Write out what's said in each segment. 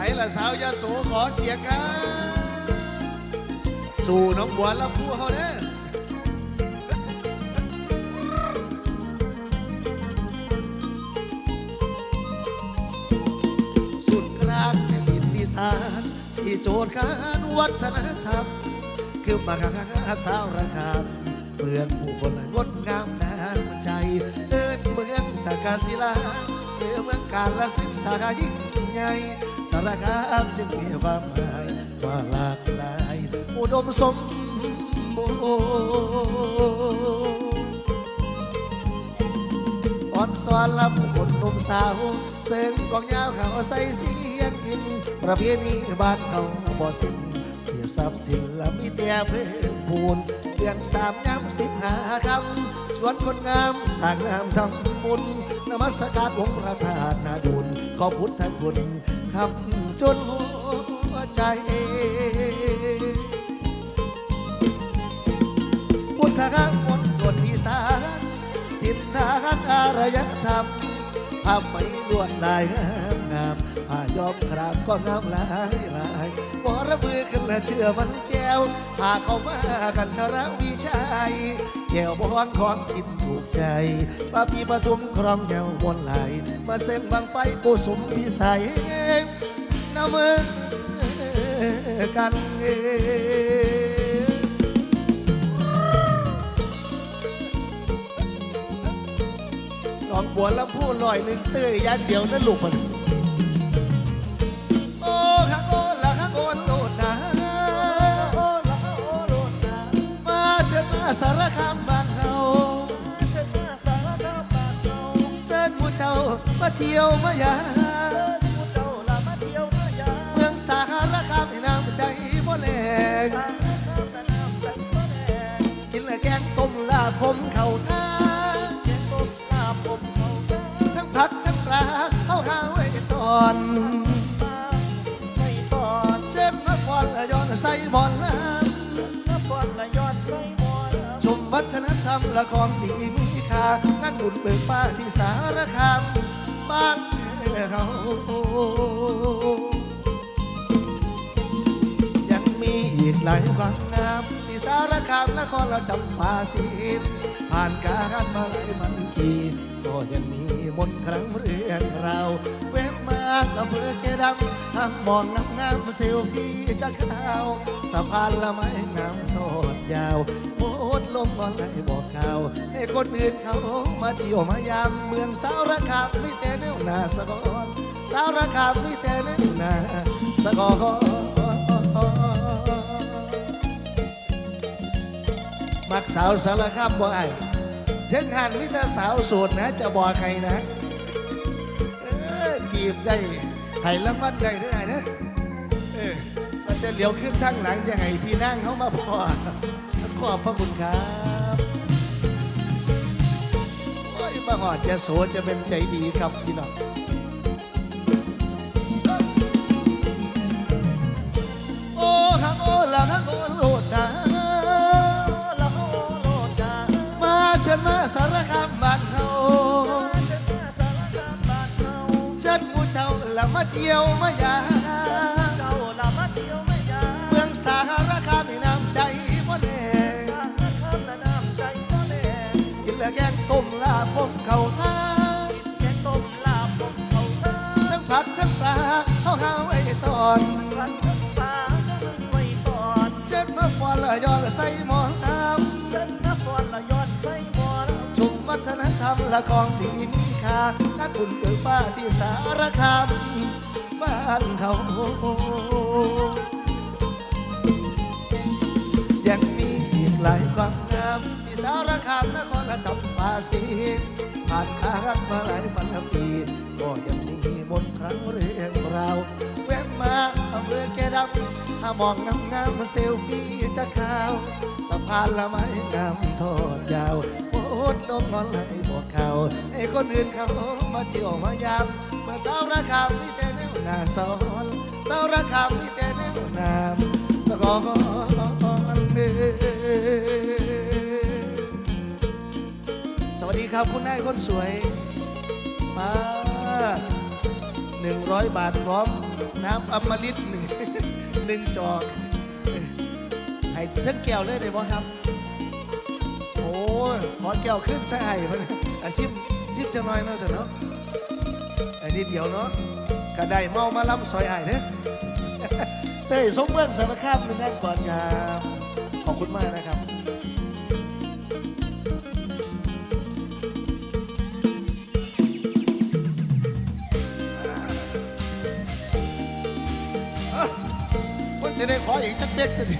ส่ละสาวยาโสขอเสียงครับสู่น้องบัวลำพูเขาเด้อสุดกลางแผ่นดินอีสานที่โจทย์การวัฒนธรรมคือมาสาวระคามเมืองผู้คนงดงามนานใจเอินเมืองตะกาศิลาหรือเมืองการละศึกษายิ่งใหญ่ สารคามจึงมีความหมายว่าหลากหลาย อุดมสมบูรณ์อ่อนสอนละผู้คนหนุ่มสาว เสียงกองยาวเขาใส่เสียงพินประเพณีบ้านเขาบ่สิ้นเทียบทรัพย์สินละมีแต่เพิ่มพูนเรื่องสามย้ำสิบหาคำชวนคนงามสร้างงามทำบุญนมัสการองค์พระธาตุนาดุลขอพุทธคุณ คำจนหัวใจพุทธะมนทนอีสานทินทานอารยธรรมผ้าไหมลวดลายงามงามผ้ายอมครามก็งามหลายหลายบอระบือขึ้นและเชื่อมันแก้วพาเข้ามากันทราวิชัยแก้วบอนของกิน ถูกใจป้าพี่ปทุมครองแก้วบนไหล มาเส้นบางไฟกุสุมพิสัยน้ำมือกันเองน้องบัวลำพูลอยหนึ่งเตื้อยยันเดียวนั่นลูกมันโอ้ฮักโอ้ละฮักโอนโลดนะมาเชิญมาสารคามบ้า หมูเจ้ามาเที่ยวมายามเมืองสารคามที่น้ำใจบ่แลงกินและแกงต้มลาคมเข่าท่าทั้งผักทั้งปลาเอาหาไว้ตอนเช่นมาพรละย้อนใส่บอลน้ำชมวัฒนธรรมละของดีมีค่างานบุญเบิกป้าที่สารคามบ้านเขายังมีอีกหลายความงามที่สารคามนครเราจำปาสีผ่านการมาหลายพันปีก็ยังมีมนต์ครั้งเรื่องราวเว็บมาอำเภอเกดังทางมองงามงามเซลฟี่จะข้าวสะพานละไม้งามโทษยาวโลงบอลไหลบอกข่าว ให้คนอื่นเขามาเที่ยวมายามเมืองสารคามมีแต่เนื้อหนาสะกอนสารคามมีแต่เนื้อหนาสะกอนมักสาวสารคามบ่ไอถึงหันมิตรสาวโสดนะ จะบอกใครนะจีบได้ให้รางวัลได้ได้ไงนะเออมันจะเหลียวขึ้นทางหลังจะให้พี่นั่งเขามาพอ ขอบพระคุณครับโอ้ยมาหอดจะโสจะเป็นใจดีครับพี่น้องโอ้ฮักโอ้ละฮักโอ้โลดนะมาเชิญมาสารคามบ้านเฮาเชิญหมูเจ้าละมาเที่ยวมายามเมืองสารคามนี่น้ำ ต้มลาบผมเขาท่าแกงต้มลาบผมเขาท่าทั้งผักทั้งปลาเขาหาไว้ตอนผักทั้งปลาเขาไว้ตอนเช็ดมาฟอนละยอดใส่หมอนทำเช็ดมาฟอนละยอดใส่หมอนชุมวัฒนธรรมละของดีมีค่าท่านคุณเกิดป้าที่สารคามบ้านเขายังมีอีกหลายความงาม สารคามนครจำปาสีผ่านคานมาหลายพันปี ก็ยังมีมนครั้งเรื่องราวแวะมาอำเภอแกดำถ้ามองงามงามเซลฟี่จะขาวสะพานละไม้งามทอดยาวโคตรลงนอนไหลบอกเขาให้คนอื่นเขามาเที่ยวมายามเมื่อสารคามมีแต่แนวหน้าสอนสารคามมีแต่แนวนามสกอ ครับคุณนายคนสวยป้าหนึ่งร้อยบาทพร้อม น้ำอมฤตหนึ่งหนึ่งจอกให้ทั้งแก้วเลยได้บ่ครับ โอ้ยขอแก้วขึ้นใส่ให้มันอาซิบซิบจะน้อยเนาะสิเนาะไอ้นิดเดี๋ยวเนาะกระไดเมามาล้ำซอยไอ้เด้อเต้ยสมเมืองสารคามหนึ่งงานก่อนครับ ขอบคุณมากนะครับ จะได้ขออีกจักเด็กจะดี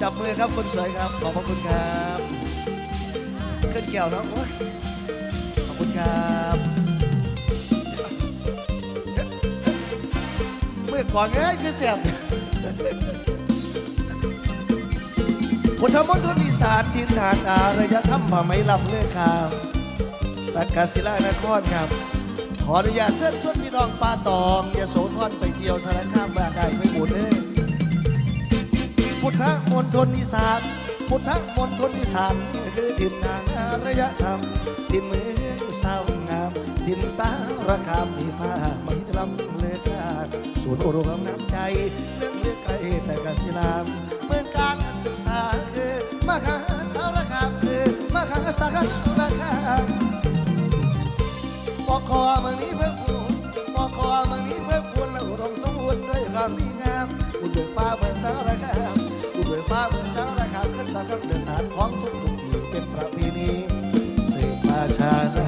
จับมือครับคนสวยครับ ขอบพระคุณครับขึ้นแก้วเนาะโอ้ยขอบคุณครับเมื่อก่อนเอ้ยคือเสียบพุทธมณฑลอีสานทินฐานอารยธรรมมาไม่ลำเลือกข่าวตากาศิลานครครับ ขออนุญาตเชิญชวนพี่น้องปาตองยาโสธรไปเที่ยวสารคามบางไก่ไม่หมดเลยพุทธมณฑลอีสานพุทธมณฑลอีสานนี่คือถิ่นนานอารยธรรมถิ่นเมืองสาวงามถิ่นสารคามมีผ้าไหม่ลำเลือกาศูนย์รวมน้ำใจเรื่องเลือกไกลแต่กศิลามเมืองการศึกษาคือมหาสารคามคือมหาสารคาม คอเมืองนี้เพื่อคูณปอคอเมืองนี้เพื่อคูณและอุดมสมบูรณ์ด้วยความดีงามอุดเบิกฟ้าเมืองสารคามอุดเบิกฟ้าเมืองสารคามขึ้นสามกับเดือนสารของทุกทุกปีเป็นประเพณีเสืบมาชานะ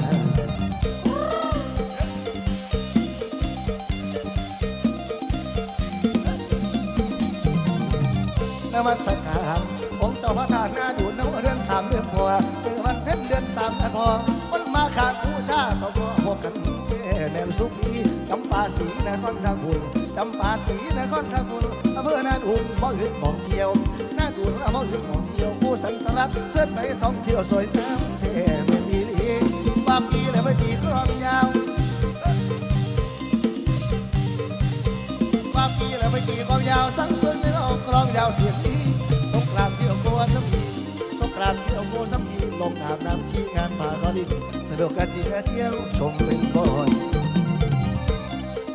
นมัสการองค์เจ้าพระธาตุนาดูนวเดือนสามเดือนพัวเดือนวันเพ็ญเดือนสามอันพอ สีนครทางบุญจำปาสีนครทางบุญอำเภอนาดุนบ่หึดบ่เที่ยวนาดุนอำเภอหึดบ่เที่ยวผู้สันตรัสเสิร์ฟไปท่องเที่ยวสวยงามเท่เมืองดีลีบางีแล้วไปตีกลองยาวความดีแล้วไปตีกลองยาวสังสวยไม่เอากลองยาวเสียงนี้สงกรานเที่ยวโกวสัมพีสงกรานเที่ยวโกสัมพีลงอาบน้ำชีงานป่าก็ดินสนุกกันจีเที่ยวชมเป็นก่อน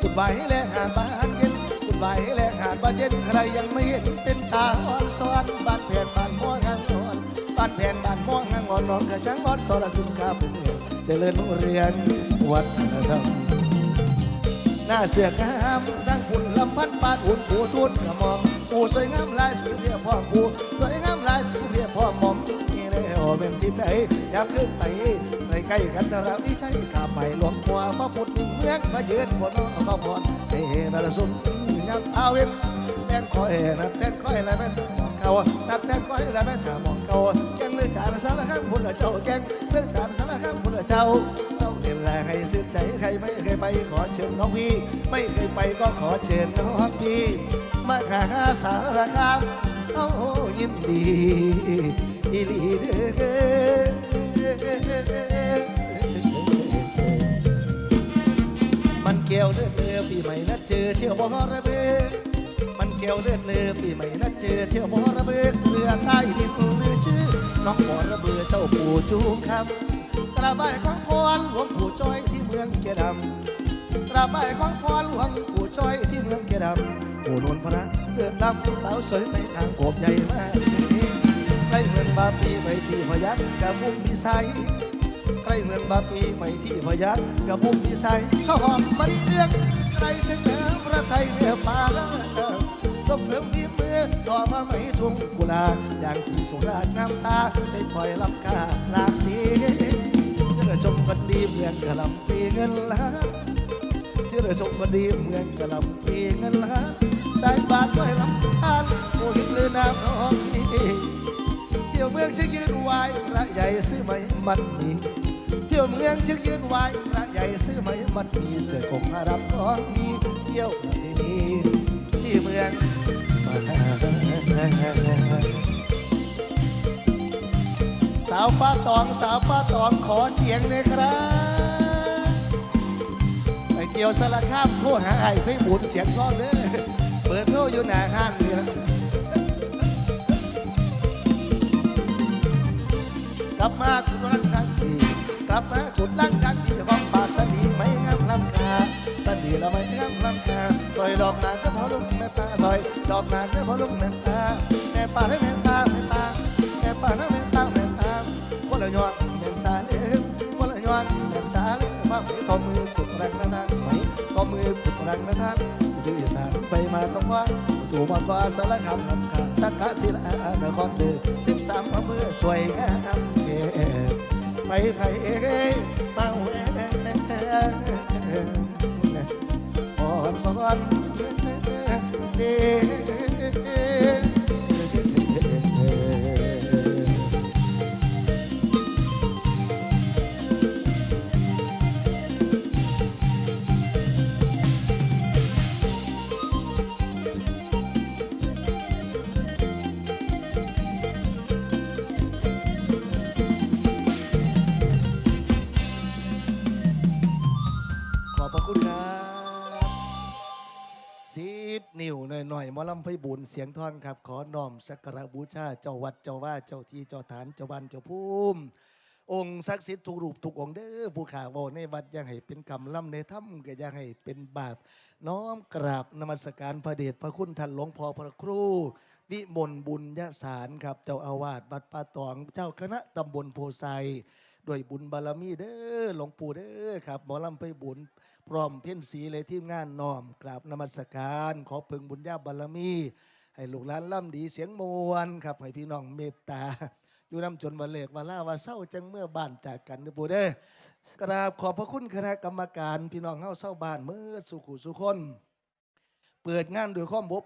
กุดไหวแลกหาดบ้านเย็นกุดไหวแลกหาดบ้านเย็นใครยังไม่เห็นเป็นตาอ่อนซ้อนบ้านแผ่นบ้านม่วงงานนอนบ้านแผ่นบ้านม่วงงางอ่อนนอนกระชังงอนสรสุนคาเป็นเจริญเรียนวัฒนธรรมหน้าเสือกงามดังหุ่นลำพันปาดหุ่นผูทุนกระหมอมผูสวยงามลายสีเรียบพ่อผูสวยงามลายสีเรียบพ่อหมอม โอเป็นที่ไหนยามขึ้นไปใกล้ใกล้กันตราวิชัยข้าไปหลวงปัวพระพุทธหนึ่งเมืองมาเยือนบนน้องก็พรเฮ้บารสุมยามอาเวนแทนคอยนับแทนคอยแล้วแม่เก่านับแทนคอยแล้วแม่ถามมองเก่าแกงเลือดจานสารข้างพุ่นละเจ้าแกงเลือดจานสารข้างพุ่นละเจ้าเศร้าเด่นแลให้สืบใจใครไม่เคยไปขอเชิญน้องพี่ ไม่เคยไปก็ขอเชิญน้องพี่มาหาสารคามเอายินดี มันเกี่ยวเลือดเลือปีใหม่นัดเจอเที่ยวบ่อระเบิดมันเกี่ยวเลือดเลือปีใหม่นัดเจอเที่ยวบ่อระเบิดเรือใต้ดินลือชื่อน้องบ่อระเบิดเจ้าปู่จูงคำกระบายของพรหลวงปู่จ้อยที่เมืองเกดำกราบไหว้ของพ่อหลวงปู่จ้อยที่เมืองเกดำปู่นวลพระเดินลำสาวสวยไปทางโอบใหญ่มาก กล้เมืองบาปีไปที่พยัคฆ์กับมุมพิสัยใกล้เมืองบาปีไปที่พยัคฆ์กับมุมพิสัยข้าวหอมมะลิเรื่องใครเสนอพระไทยเนื้อปลาส่งเสริมฝีมือต่อมาไม่ทุ่งกุลาอย่างสีสุราน้ำตาได้ปล่อยลำกาหลากสีเชื่อชมกันดีเมืองกะลำปีเงินล้านเชื่อเรือชมบดีเมืองกะลำปีเงินล้านสายบาทไว้ลำทานโอ้หินลือน้ำนอง เที่ยวเมืองชื่อยืนวายพระใหญ่ซื้อไหมมันมีเที่ยวเมืองชื่อยืนวายพระใหญ่ซื้อไหมมันมีเสือกงอารับของมีเที่ยวประเพณีที่เมืองสาวป้าตองสาวป้าตองขอเสียงหน่อยครับไปเที่ยวสารคามโทรหาไอ้พี่บุญเสียงก้อนเด้อเปิดโทรอยู่หน้าห้างนี่ละ ลับมาคุณรักทันทีกลับมาคุณรักทันทีของปากสนีไม่งามลำคาสนีละไม่งามลำแก่ซอยดอกนางก็พอลุงแม่ป่าซอยดอกนางก็พอลุงแม่ป่าแม่ป่าให้แม่ป่าแม่ป่าแม่ป่านะแม่ป่าแม่ป่าคนละยอดแม่นสาเลือคนละยอดแม่นสาเลือมาไปทอมือปุกรังนะทางไหมทอมือปุกรังนะทางสิดื้อสารไปมาต้องว่าถูกมากกว่าสารคำลำคา ตะกะศิลานครเดือสิบสามอำเภอสวยงามเก๋ไปไปเอ้เป้าเอ้อ่อนสอนเด้ ลำไพบุญเสียงทองครับ ขอน้อมสักการะบูชาเจ้าวัดเจ้าว่าเจ้าที่เจ้าฐานเจ้าบ้านเจ้าภูมิองค์ศักดิ์สิทธิ์ทุกรูปทุกองค์เด้อผู้ข่าวเว้าในวัดยังให้เป็นกรรมล่ำในถ้ำก็ยังให้เป็นบาป น้อมกราบนมัสการพระเดชพระคุณท่านหลวงพ่อพระครู วิมลบุญยสารครับ เจ้าอาวาสวัดป่าตอง เจ้าคณะตำบลโพไซ ด้วยบุญบารมีเด้อหลวงปู่เด้อครับหมอลำไปบุญพร้อมเพ่นสีเลยทีมงานน้อมกราบนมัสการ ขอเพึงบุญญาบารมี ให้ลูกหลานล่ำดีเสียงมวลครับให้พี่น้องเมตตาอยู่นำจนวันเล็กวันล่าว่าเศร้าจังเมื่อบ้านจากกันเด้อปู่เด้อกราบขอบพระคุณคณะกรรมการ พี่น้องเฮาเศร้าบ้านเมื่อสุขุสุคน เปิดงานโดวยข้อมบบุญ